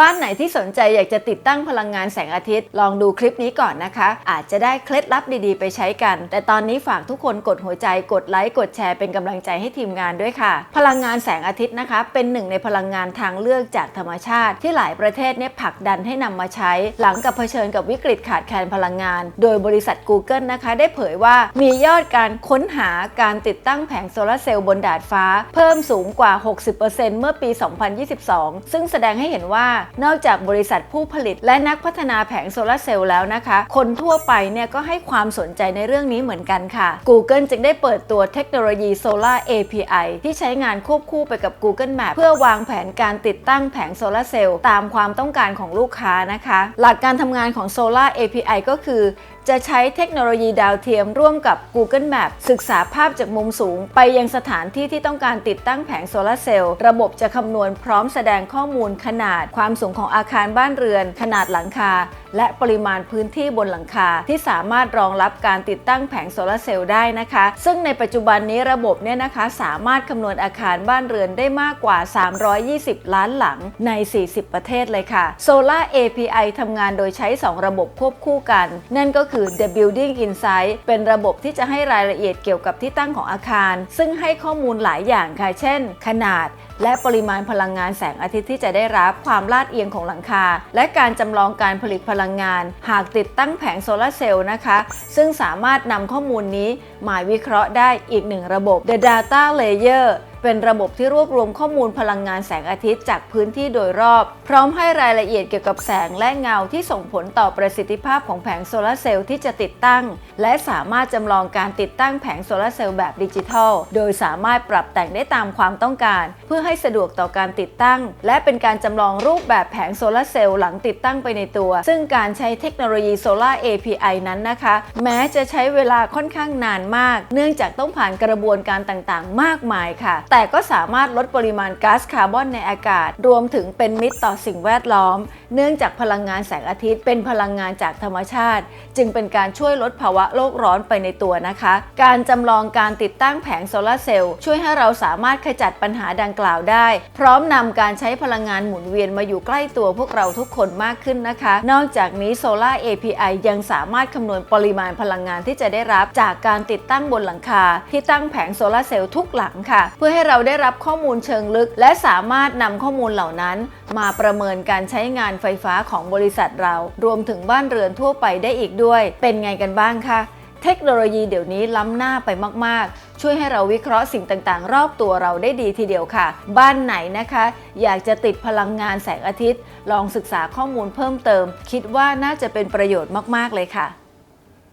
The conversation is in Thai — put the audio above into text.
บ้านไหนที่สนใจอยากจะติดตั้งพลังงานแสงอาทิตย์ ลองดูคลิปนี้ก่อนนะคะ อาจจะได้เคล็ดลับดีๆ ไปใช้กัน แต่ตอนนี้ฝากทุกคนกดหัวใจกดไลค์กดแชร์เป็นกำลังใจให้ทีมงานด้วยค่ะ พลังงานแสงอาทิตย์นะคะ เป็นหนึ่งในพลังงานทางเลือกจากธรรมชาติ ที่หลายประเทศเนี่ยผลักดันให้นำมาใช้ หลังกับเผชิญกับวิกฤตขาดแคลนพลังงาน โดยบริษัท Google นะคะ ได้เผยว่ามียอดการค้นหาการติดตั้งแผงโซลาร์เซลล์บนดาดฟ้า เพิ่มสูงกว่า 60%เมื่อปี 2022 ซึ่งแสดงให้เห็นว่านอกจากบริษัทผู้ผลิต และนักพัฒนาแผงโซลาร์เซลล์แล้วนะคะ คนทั่วไปเนี่ยก็ให้ความสนใจในเรื่องนี้เหมือนกันค่ะ Google จึงได้เปิดตัวเทคโนโลยี Solar API ที่ใช้งานควบคู่ไปกับ Google Map เพื่อวางแผนการติดตั้งแผงโซลาร์เซลล์ตามความต้องการของลูกค้านะคะ หลักการทำงานของ Solar API ก็คือจะใช้เทคโนโลยีดาวเทียมร่วมกับ Google Map ศึกษาภาพจากมุมสูง ไปยังสถานที่ที่ต้องการติดตั้งแผงโซลาร์เซลล์ระบบจะคำนวณพร้อมแสดงข้อมูลขนาด ความสูงของอาคารบ้านเรือน ขนาดหลังคา และปริมาณพื้นที่บนหลังคาที่สามารถรองรับการติดตั้งแผงโซลาร์เซลล์ได้นะคะ ซึ่งในปัจจุบันนี้ระบบเนี่ยนะคะ สามารถคำนวณอาคารบ้านเรือนได้มากกว่า 320 ล้านหลังใน 40 ประเทศเลยค่ะ Solar API ทำงานโดยใช้ 2 ระบบควบคู่กัน นั่นก็คือ The Building Insight เป็นระบบที่จะให้รายละเอียดเกี่ยวกับที่ตั้งของอาคาร ซึ่งให้ข้อมูลหลายอย่างค่ะ เช่น ขนาด และปริมาณพลังงานแสงอาทิตย์ที่จะได้รับความลาดเอียงของหลังคา และการจำลองการผลิตพลังงาน หากติดตั้งแผงโซลาร์เซลล์นะคะ ซึ่งสามารถนำข้อมูลนี้มาวิเคราะห์ได้อีกหนึ่งระบบ The Data Layer เป็นระบบที่รวบรวมข้อมูลพลังงานแสงอาทิตย์จากพื้นที่โดยรอบ พร้อมให้รายละเอียดเกี่ยวกับแสงและเงาที่ส่งผลต่อประสิทธิภาพของแผงโซลาร์เซลล์ที่จะติดตั้ง และสามารถจำลองการติดตั้งแผงโซลาร์เซลล์แบบดิจิทัล โดยสามารถปรับแต่งได้ตามความต้องการ เพื่อให้สะดวกต่อการติดตั้ง และเป็นการจำลองรูปแบบแผงโซลาร์เซลล์หลังติดตั้งไปในตัว ซึ่งการใช้เทคโนโลยี Solar API นั้นนะคะ แม้จะใช้เวลาค่อนข้างนานมาก เนื่องจากต้องผ่านกระบวนการต่างๆ มากมายค่ะแต่ก็สามารถลดปริมาณก๊าซคาร์บอนในอากาศ รวมถึงเป็นมิตรต่อสิ่งแวดล้อม เนื่องจากพลังงานแสงอาทิตย์เป็นพลังงานจากธรรมชาติ จึงเป็นการช่วยลดภาวะโลกร้อนไปในตัวนะคะ การจำลองการติดตั้งแผงโซลาร์เซลล์ช่วยให้เราสามารถขจัดปัญหาดังกล่าวได้ พร้อมนำการใช้พลังงานหมุนเวียนมาอยู่ใกล้ตัวพวกเราทุกคนมากขึ้นนะคะ นอกจากนี้ Solar API ยังสามารถคำนวณปริมาณพลังงานที่จะได้รับ จากการติดตั้งบนหลังคา ที่ตั้งแผงโซลาร์เซลล์ทุกหลังค่ะ เพื่อให้เราได้รับข้อมูลเชิงลึก และสามารถนำข้อมูลเหล่านั้น มาประเมินการใช้งานไฟฟ้าของบริษัทเรา รวมถึงบ้านเรือนทั่วไปได้อีกด้วย เป็นไงกันบ้างคะเทคโนโลยีเดี๋ยวนี้ล้ำหน้าไปมาก ๆ ช่วยให้เราวิเคราะห์สิ่งต่าง ๆ รอบตัวเราได้ดีทีเดียวค่ะ บ้านไหนนะคะ อยากจะติดพลังงานแสงอาทิตย์ ลองศึกษาข้อมูลเพิ่มเติม คิดว่าน่าจะเป็นประโยชน์มาก ๆ เลยค่ะ